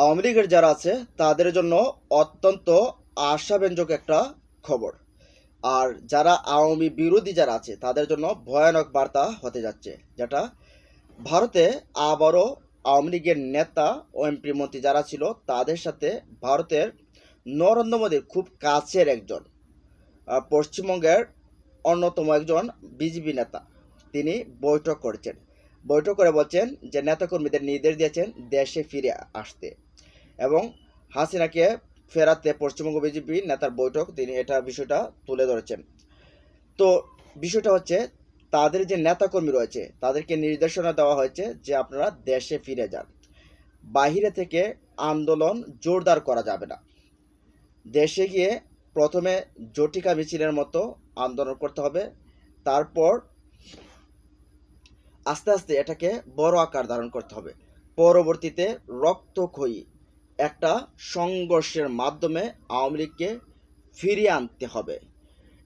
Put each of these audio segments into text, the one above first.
আওয়ামী লীগের যারা আছে, তাদের জন্য অত্যন্ত আশাব্যঞ্জক একটা খবর। আর যারা আওয়ামী বিরোধী যারা আছে, তাদের জন্য ভয়ানক বার্তা হতে যাচ্ছে, যেটা ভারতে আবারও আওয়ামী লীগের নেতা ও এমপি মন্ত্রী যারা ছিল, তাদের সাথে ভারতের নরেন্দ্র মোদীর খুব কাছের একজন পশ্চিমবঙ্গের অন্যতম একজন বিজেপি নেতা। তিনি বৈঠক করেছেন। বৈঠক করে বলছেন যে, নেতাকর্মীদের নির্দেশ দিয়েছেন দেশে ফিরে আসতে। এবং হাসিনাকে ফেরাতে পশ্চিমবঙ্গ বিজেপি নেতার বৈঠক, তিনি এটা বিষয়টা তুলে ধরেছেন। তো বিষয়টা হচ্ছে, তাদের যে নেতাকর্মী রয়েছে, তাদেরকে নির্দেশনা দেওয়া হয়েছে যে আপনারা দেশে ফিরে যান। বাহিরে থেকে আন্দোলন জোরদার করা যাবে না। দেশে গিয়ে প্রথমে জটিকা মিছিলের মতো আন্দোলন করতে হবে, তারপর আস্তে আস্তে এটাকে বড় আকার ধারণ করতে হবে। পরবর্তীতে রক্তক্ষয়ী একটা সংঘর্ষের মাধ্যমে আওয়ামী লীগকে ফিরিয়ে আনতে হবে।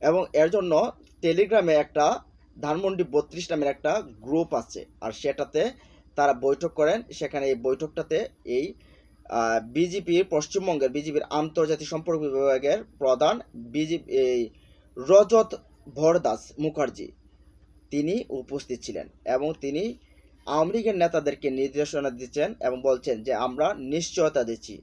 এবং এর জন্য টেলিগ্রামে একটা ধানমন্ডি বত্রিশ নামের একটা গ্রুপ আছে। আর সেটাতে তারা বৈঠক করেন। সেখানে এই বৈঠকটাতে এই বিজেপির পশ্চিমবঙ্গের, বিজেপির আন্তর্জাতিক সম্পর্ক বিভাগের প্রধান বিজেপি, এই রজত ভরদাস মুখার্জি। তিনি উপস্থিত ছিলেন এবং তিনি আওয়ামী লীগের নেতাদেরকে নির্দেশনা দিচ্ছেন এবং বলছেন যে আমরা নিশ্চয়তা দিচ্ছি।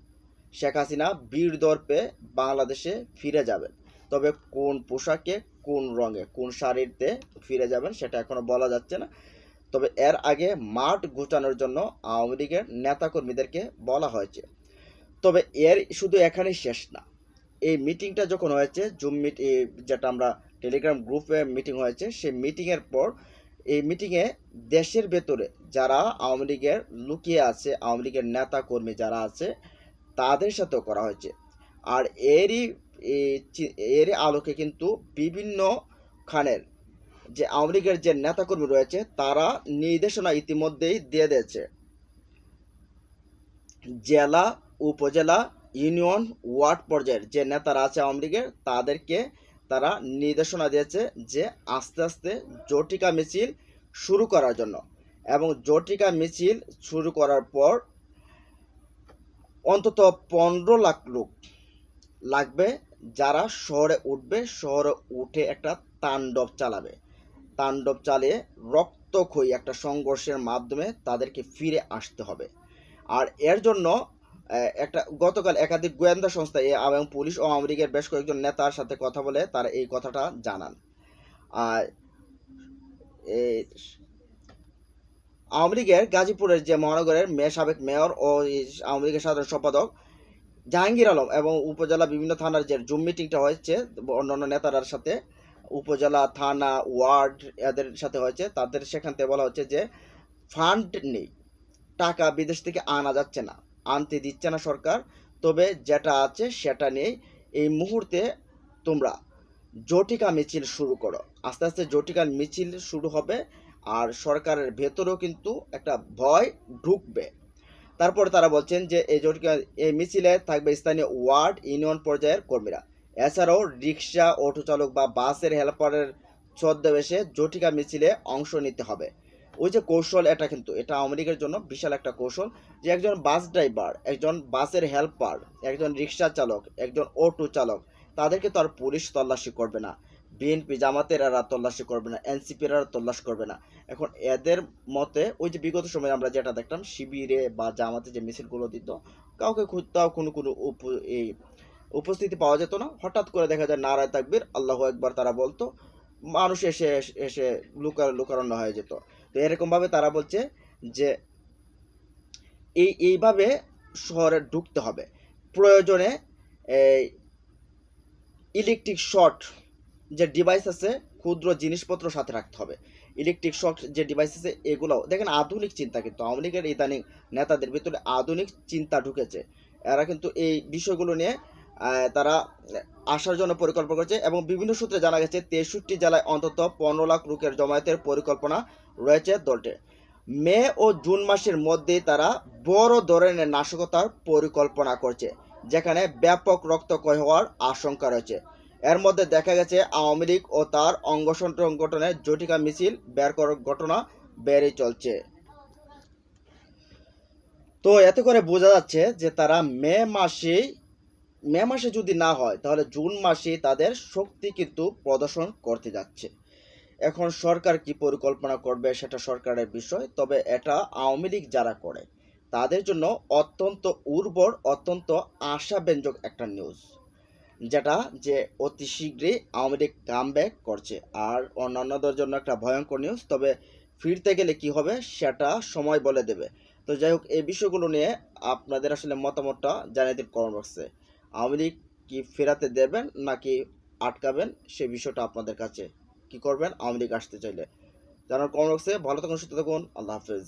শেখ হাসিনা বীর দর্পে বাংলাদেশে ফিরে যাবেন। তবে কোন পোশাকে, কোন রঙে, কোন শাড়িতে ফিরে যাবেন সেটা এখনও বলা যাচ্ছে না। তবে এর আগে মাঠ গোছানোর জন্য আওয়ামী লীগের নেতাকর্মীদেরকে বলা হয়েছে। তবে এর শুধু এখানেই শেষ না। এই মিটিংটা যখন হয়েছে, জুম মিট যেটা আমরা টেলিগ্রাম গ্রুপে মিটিং হয়েছে, সেই মিটিংয়ের পর এই মিটিংয়ে দেশের ভেতরে যারা আওয়ামী লীগের লুকিয়ে আছে, আওয়ামী লীগের নেতা কর্মী যারা আছে, তাদের সাথেও করা হয়েছে। আর এরই এর আলোকে কিন্তু বিভিন্ন খানের যে আওয়ামী লীগের যে নেতাকর্মী রয়েছে, তারা নির্দেশনা ইতিমধ্যেই দিয়ে দিয়েছে। জেলা, উপজেলা, ইউনিয়ন, ওয়ার্ড পর্যায়ের যে নেতারা আছে আওয়ামী লীগের, তাদেরকে তারা নির্দেশনা দিয়েছে যে আস্তে আস্তে জটিকা মিছিল শুরু করার জন্য। এবং জটিকা মিছিল শুরু করার পর অন্তত পনেরো লাখ লোক লাগবে যারা শহরে উঠবে, শহরে উঠে একটা তাণ্ডব চালাবে। তাণ্ডব চালিয়ে রক্তক্ষয়ী একটা সংঘর্ষের মাধ্যমে তাদেরকে ফিরে আসতে হবে। আর এর জন্য একটা গতকাল একাধিক গোয়েন্দা সংস্থা এবং পুলিশ ও আওয়ামী লীগের বেশ কয়েকজন নেতার সাথে কথা বলে তারা এই কথাটা জানান। আর আওয়ামী লীগের গাজীপুরের যে মহানগরের মেয়ে সাবেক মেয়র ও আওয়ামী লীগের সাধারণ সম্পাদক জাহাঙ্গীর আলম এবং উপজেলা বিভিন্ন থানার যে জুম মিটিংটা হয়েছে, অন্যান্য নেতারার সাথে উপজেলা থানা, ওয়ার্ড এদের সাথে হয়েছে, তাদের সেখান থেকে বলা হচ্ছে যে ফান্ড নেই, টাকা বিদেশ থেকে আনা যাচ্ছে না। আনতে দিচ্ছে না সরকার, তবে যেটা আছে সেটা নিয়েই এই মুহূর্তে তোমরা জটিকা মিছিল শুরু করো। আস্তে আস্তে জটিকা মিছিল শুরু হবে আর সরকারের ভেতরেও কিন্তু একটা ভয় ঢুকবে। তারপরে তারা বলছেন যে এই জটিকা, এই মিছিলে থাকবে স্থানীয় ওয়ার্ড ইউনিয়ন পর্যায়ের কর্মীরা। এছাড়াও রিক্সা অটো চালক বা বাসের হেল্পারের ছদ্মবেশে জটিকা মিছিলে অংশ নিতে হবে। ওই যে কৌশল, এটা কিন্তু, এটা লীগের জন্য বিশাল একটা কৌশল যে একজন বাস ড্রাইভার, একজন বাসের হেল্পার, একজন রিক্সা চালক, একজন অটো চালক, তাদেরকে তো আর পুলিশ তল্লাশি করবে না। বিএনপি জামাতের এরা তল্লাশি করবে না, এনসিপির এরা তল্লাশি করবে না। এখন এদের মতে ওই যে বিগত সময়ে আমরা যেটা দেখতাম শিবিরে বা জামাতে যে মিছিলগুলো দিত, কাউকে খুঁজতাও কোনো কোনো এই উপস্থিতি পাওয়া যেত না। হঠাৎ করে দেখা যায় নারায় তাকবীর, আল্লাহ একবার তারা বলতো, মানুষ এসে এসে লুকার লুকারণ্য হয়ে যেত। এরকমভাবে তারা বলছে যে এই, এইভাবে শহরে ঢুকতে হবে। প্রয়োজনে ইলেকট্রিক শর্ট যে ডিভাইস আছে, ক্ষুদ্র জিনিসপত্র সাথে রাখতে হবে। ইলেকট্রিক শর্ট যে ডিভাইস আছে, এগুলোও দেখেন আধুনিক চিন্তা কিন্তু, আওয়ামী লীগের ইদানিং নেতাদের ভিতরে আধুনিক চিন্তা ঢুকেছে। এরা কিন্তু এই বিষয়গুলো নিয়ে তারা আসার জন্য পরিকল্পনা করছে এবং বিভিন্ন সূত্রে জানা গেছে, তেষট্টি জেলায় অন্তত পনেরো লাখ লোকের জমায়েতের পরিকল্পনা রয়েছে দলটির। মে ও জুন মাসের মধ্যেই তারা বড় ধরনের নাশকতার পরিকল্পনা করছে, যেখানে ব্যাপক রক্তক্ষয় হওয়ার আশঙ্কা রয়েছে। এর মধ্যে দেখা গেছে, আওয়ামী লীগ ও তার অঙ্গ সংগঠনের জটিকা মিছিল বের করার ঘটনা বেড়ে চলছে। তো তো এতে করে বোঝা যাচ্ছে যে তারা মে মাসেই মে মাসে যদি না হয়, তাহলে জুন মাসে তাদের শক্তি কিন্তু প্রদর্শন করতে যাচ্ছে। এখন সরকার কি পরিকল্পনা করবে সেটা সরকারের বিষয়, তবে এটা আওয়ামী লীগ যারা করে, তাদের জন্য অত্যন্ত উর্বর, অত্যন্ত আশাব্যঞ্জক একটা নিউজ যেটা যে অতি শীঘ্রই আওয়ামী লীগ কাম করছে। আর অন্যান্যদের জন্য একটা ভয়ঙ্কর নিউজ তবে ফিরতে গেলে কি হবে সেটা সময় বলে দেবে। তো যাই হোক, এই বিষয়গুলো নিয়ে আপনাদের আসলে মতামতটা জানিয়ে দিন কমেন্ট বক্সে আওয়ামী লীগ কি ফেরাতে দেবেন নাকি আটকাবেন? সে বিষয়টা আপনাদের কাছে কি করবেন? আওয়ামী লীগ আসতে চাইলে। জানার কমেন্ট বক্সে ভালো থাকুন, সুস্থ থাকুন। আল্লাহ হাফেজ।